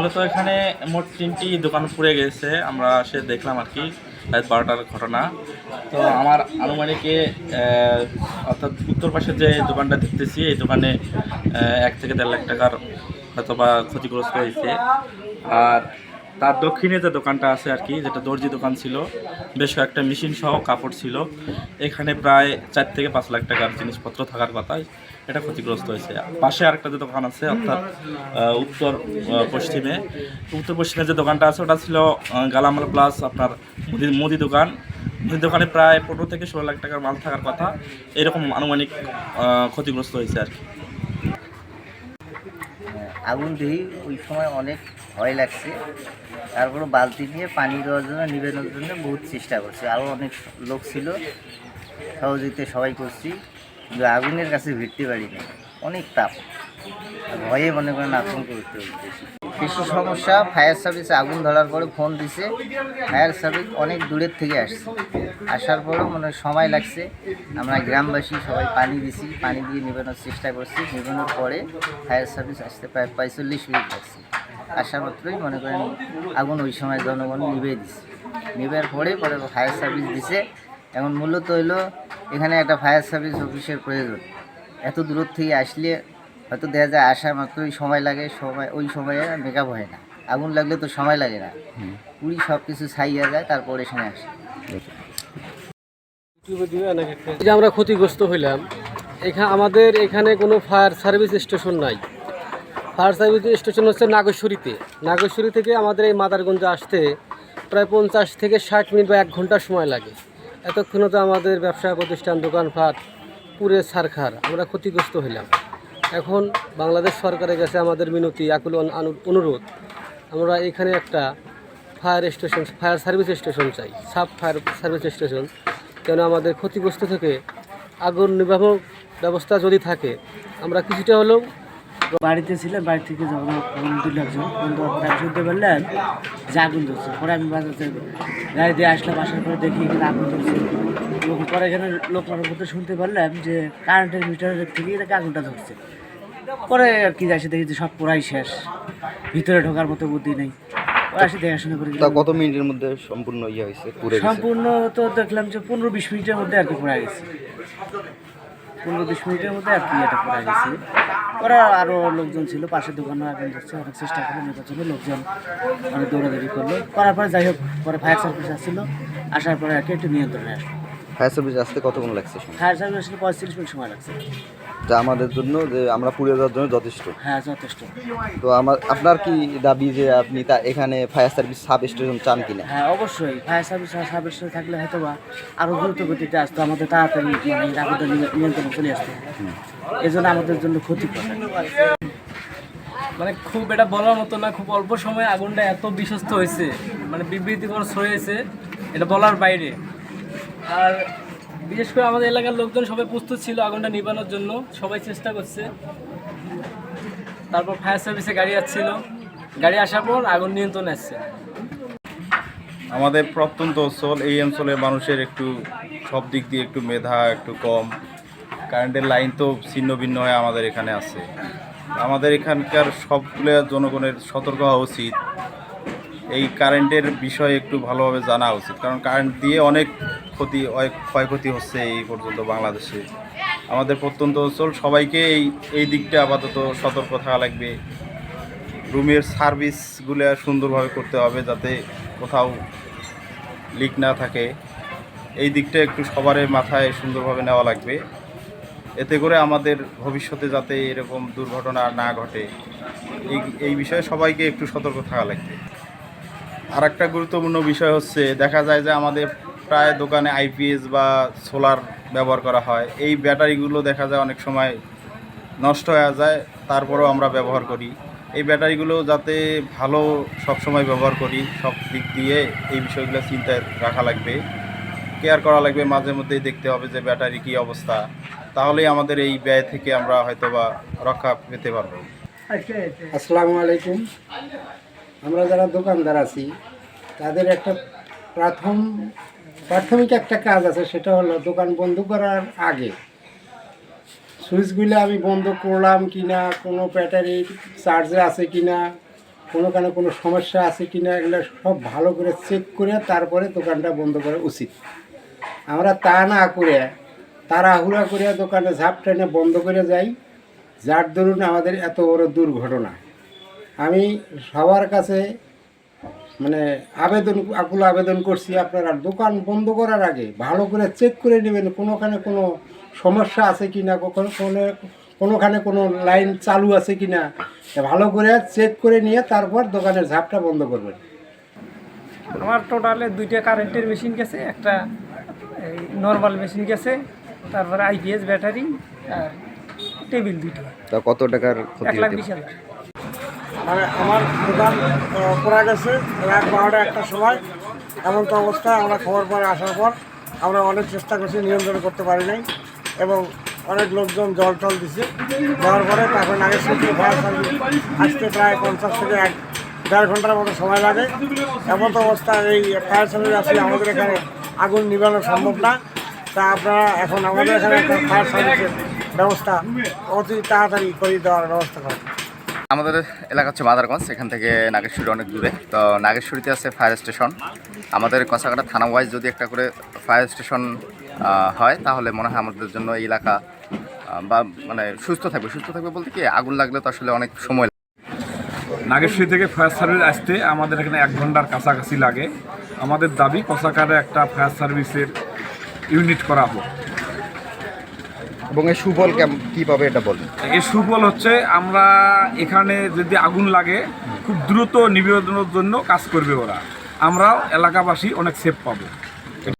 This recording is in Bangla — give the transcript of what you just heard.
মূলত এখানে মোট তিনটি দোকান পুড়ে গেছে। আমরা সে দেখলাম আর কি, রাত বারোটার ঘটনা। তো আমার আনুমানিকে অর্থাৎ উত্তর পাশে যে দোকানটা দেখতেছি, এই দোকানে এক থেকে দেড় লাখ টাকার হয়তো বা ক্ষতিগ্রস্ত হয়েছে। আর তার দক্ষিণে যে দোকানটা আছে আর কি, যেটা দর্জি দোকান ছিল, বেশ কয়েকটা মেশিন সহ কাপড় ছিল। এখানে প্রায় চার থেকে পাঁচ লাখ টাকার জিনিসপত্র থাকার কথা এটা ক্ষতিগ্রস্ত হয়েছে। পাশে আরেকটা যে দোকান আছে, অর্থাৎ উত্তর পশ্চিমে। উত্তর পশ্চিমে যে দোকানটা আছে, ওটা ছিল গালামাল প্লাস আপনার মুদি মুদি দোকান। মুদি দোকানে প্রায় পনেরো থেকে ষোলো লাখ টাকার মাল থাকার কথা। এরকম আনুমানিক ক্ষতিগ্রস্ত হয়েছে আর কি। আগুন দিই ওই সময় অনেক ভয় লাগছে। তারপরে বালতি নিয়ে পানি দেওয়ার জন্য, নিবেদনের জন্য বহুত চেষ্টা করছি। আরও অনেক লোক ছিল। সহযোগিতা সবাই করছি। কিন্তু আগুনের কাছে ভিড়তে পারিনি অনেক তাপ। ভয়ে মনে করেন আতঙ্ক করতে হচ্ছে। বেশি সমস্যা, ফায়ার সার্ভিসে আগুন ধরার পরে ফোন দিছে। ফায়ার সার্ভিস অনেক দূরের থেকে আসছে। আসার পরেও মনে সময় লাগছে। আমরা গ্রামবাসী সবাই পানি দিছি। পানি দিয়ে নিবানোর চেষ্টা করছি। নিবানোর পরে ফায়ার সার্ভিস আসতে প্রায় পঁয়তাল্লিশ মিনিট লাগছে। আসা মাত্রই মনে করেন আগুন ওই সময় জনগণ নিভে দিছে। নিবার পরে পরে ফায়ার সার্ভিস দিছে। এখন মূলত হইল এখানে একটা ফায়ার সার্ভিস অফিসের প্রয়োজন। এত দূর থেকে আসলে হয়তো দেখা যায় আসা মাত্রই সময় লাগে সময় ওই সময়ে মেকআপ হয় না। আগুন লাগলে তো সময় লাগে না। পুরি সব কিছু ছাইয়া যায় তারপরে এখানে আসে। আমরা ক্ষতিগ্রস্ত হইলাম এখানে আমাদের এখানে কোনো ফায়ার সার্ভিস স্টেশন নাই। ফায়ার সার্ভিস স্টেশন হচ্ছে নাগেশ্বরীতে। নাগেশ্বরী থেকে আমাদের এই মাদারগঞ্জে আসতে প্রায় পঞ্চাশ থেকে ষাট মিনিট বা এক ঘণ্টা সময় লাগে। এতক্ষণে তো আমাদের ব্যবসা প্রতিষ্ঠান দোকানপাট পুরে সারখার, আমরা ক্ষতিগ্রস্ত হইলাম। এখন বাংলাদেশ সরকারের কাছে আমাদের মিনতি, আকুল অনুরোধ, আমরা এখানে একটা fire station, fire service station চাই, সাব ফায়ার সার্ভিস স্টেশন কেন আমাদের ক্ষতিগ্রস্ত থেকে আগুন নির্বাহ ব্যবস্থা যদি থাকে, আমরা কিছুটা হলেও বাড়িতে ছিলাম বাড়ি থেকে যখন ফোন দিল একজন ফোন দেওয়ার পরে আমি শুনতে পারলাম যে আগুন ধরছে। পরে আমি বাজাতে গাড়ি দিয়ে আসলাম আসার পরে দেখি এখানে আগুন ধরছে। এবং পরে এখানে লোকের মধ্যে শুনতে পারলাম যে কারেন্টের মিটারের থেকে এটাকে আগুনটা ধরছে। পরে আর কি আসে দেখি যে সব পুরাই শেষ। ভিতরে ঢোকার মতো বুদ্ধি নেই। পরে আসে দেখাশোনা করে তা কত মিনিটের মধ্যে সম্পূর্ণ ইয়ে হয়েছে সম্পূর্ণ তো দেখলাম যে পনেরো বিশ মিনিটের মধ্যে আর কি পড়া গেছে। পনেরো বিশ মিনিটের মধ্যে আর কি এটা করা গেছে। ওরা আরও লোকজন ছিল পাশের দোকানে আগুন ধরছে অনেক চেষ্টা করল জন্য লোকজন অনেক দৌড়াদৌড়ি করল। করার পরে যাই হোক পরে ফায়ার সার্ভিস আসছিল আসার পরে আর কি একটু নিয়ন্ত্রণে আসলো। ফায়ার সার্ভিস আসতে কতক্ষণ লাগছে? ফায়ার সার্ভিস আসলে পঁয়ত্রিশ মিনিট সময় লাগছে। যা আমাদের জন্য যে আমরা পুড়ে যাওয়ার জন্য যথেষ্ট। হ্যাঁ যথেষ্ট। তো আমার আপনার কি দাবি যে আপনি তা এখানে ফায়ার সার্ভিস সাব স্টেশন চান কিনা? হ্যাঁ অবশ্যই। ফায়ার সার্ভিস আর সার্ভিস থাকলে হয়তো বা আরও দ্রুত গতিতে আসতো। আমাদের তাড়াতাড়ি মানে নিয়ন্ত্রণে চলে আসতো। এই জন্য আমাদের জন্য ক্ষতিকর। মানে খুব এটা বলার মতো না খুব অল্প সময়ে আগুনটা এত বিশ্বস্ত হয়েছে মানে বিবৃতিকর ছড়িয়েছে এটা বলার বাইরে। আর বিশেষ করে আমাদের এলাকার লোকজন সবাই প্রস্তুত ছিল আগুনটা নিবানোর জন্য। সবাই চেষ্টা করছে। তারপর ফায়ার সার্ভিসে গাড়ি আসছিল। গাড়ি আসার পর আগুন নিয়ন্ত্রণে আসছে। আমাদের প্রত্যন্ত অঞ্চল, এই অঞ্চলের মানুষের একটু সব দিক দিয়ে একটু মেধা একটু কম। কারেন্টের লাইন তো ছিন্ন ভিন্ন হয়ে আমাদের এখানে আছে। আমাদের এখানকার সবগুলো জনগণের সতর্ক হওয়া উচিত। এই কারেন্টের বিষয়ে একটু ভালোভাবে জানা উচিত। কারণ কারেন্ট দিয়ে অনেক ক্ষতি ক্ষয়ক্ষতি হচ্ছে এই পর্যন্ত বাংলাদেশে। আমাদের প্রত্যন্ত অঞ্চল, সবাইকে এই এই দিকটা আপাতত সতর্ক থাকা লাগবে। রুমের সার্ভিসগুলো সুন্দরভাবে করতে হবে যাতে কোথাও লিক না থাকে। এই দিকটা একটু সবার মাথায় সুন্দরভাবে নেওয়া লাগবে। এতে করে আমাদের ভবিষ্যতে যাতে এরকম দুর্ঘটনা না ঘটে, এই এই বিষয়ে সবাইকে একটু সতর্ক থাকা লাগবে। আর একটা গুরুত্বপূর্ণ বিষয় হচ্ছে, দেখা যায় যে আমাদের প্রায় দোকানে আইপিএস বা সোলার ব্যবহার করা হয়। এই ব্যাটারিগুলো দেখা যায় অনেক সময় নষ্ট হয়ে যায়, তারপরেও আমরা ব্যবহার করি। এই ব্যাটারিগুলো যাতে ভালো সবসময় ব্যবহার করি, সব দিক দিয়ে এই বিষয়গুলো চিন্তায় রাখা লাগবে। কেয়ার করা লাগবে, মাঝে মধ্যেই দেখতে হবে যে ব্যাটারি কী অবস্থা। তাহলেই আমাদের এই ব্যয় থেকে আমরা হয়তোবা রক্ষা পেতে পারব। আসসালামু আলাইকুম। আমরা যারা দোকানদার আছি, তাদের একটা প্রথম প্রাথমিক একটা কাজ আছে, সেটা হলো দোকান বন্ধ করার আগে সুইচগুলো আমি বন্ধ করলাম কি না কোনো ব্যাটারি চার্জে আছে কি না কোনোখানে কোনো সমস্যা আছে কি না এগুলো সব ভালো করে চেক করে তারপরে দোকানটা বন্ধ করা উচিত। আমরা তা না করে তাড়াহুড়া করে দোকানে ঝাপ টেনে বন্ধ করে যাই, যার দরুন আমাদের এত বড় দুর্ঘটনা। আমি সবার কাছে মানে আবেদন আকুল আবেদন করছি আপনারা দোকান বন্ধ করার আগে ভালো করে চেক করে নেবেন কোনোখানে কোনো সমস্যা আছে কি না কখনো কোনো কোনোখানে কোনো লাইন চালু আছে কি না ভালো করে চেক করে নিয়ে তারপর দোকানের ঝাপটা বন্ধ করবেন। আমার টোটালে দুইটা কারেন্টের মেশিন গেছে একটা এই নর্মাল মেশিন গেছে তারপরে আইপিএস ব্যাটারি আর টেবিল দুইটা। তা কত টাকার এক লাখ বিশ হাজার। মানে আমার দোকান পড়া গেছে। রাত বারোটা একটা সময়। এমন তো অবস্থা, আমরা খবর পরে আসার পর। আমরা অনেক চেষ্টা করছি, নিয়ন্ত্রণ করতে পারি নাই। এবং অনেক লোকজন জল টল দিছে। দেওয়ার পরে তারপরে নাগের সিটি ফায়ার সার্ভিস আসতে প্রায় পঞ্চাশ থেকে এক, দেড় ঘণ্টার মতো সময় লাগে। এমন তো অবস্থা, এই ফায়ার সার্ভিস আসলে আমাদের এখানে আগুন নিবানো সম্ভব না। তা আপনারা এখন আমাদের এখানে একটা ফায়ার সার্ভিসের ব্যবস্থা অতি তাড়াতাড়ি করে দেওয়ার ব্যবস্থা করেন। আমাদের এলাকা হচ্ছে মাদারগঞ্জ এখান থেকে নাগেশ্বরী অনেক দূরে। তো নাগেশ্বরীতে আছে ফায়ার স্টেশন আমাদের কষাকাটা থানা ওয়াইজ যদি একটা করে ফায়ার স্টেশন হয়, তাহলে মনে হয় আমাদের জন্য এই এলাকা বা মানে সুস্থ থাকবে। সুস্থ থাকবে বলতে কি, আগুন লাগলে তো আসলে অনেক সময় নাগেশ্বরী থেকে ফায়ার সার্ভিস আসতে আমাদের এখানে এক ঘণ্টার কাছাকাছি লাগে। আমাদের দাবি কষাকারে একটা ফায়ার সার্ভিসের ইউনিট করা হোক। এবং এই সুফল কী পাবে এটা বলুন? এই সুফল হচ্ছে আমরা এখানে যদি আগুন লাগে, খুব দ্রুত নিবেদনের জন্য কাজ করবে ওরা। আমরাও এলাকাবাসী অনেক সেফ পাবো।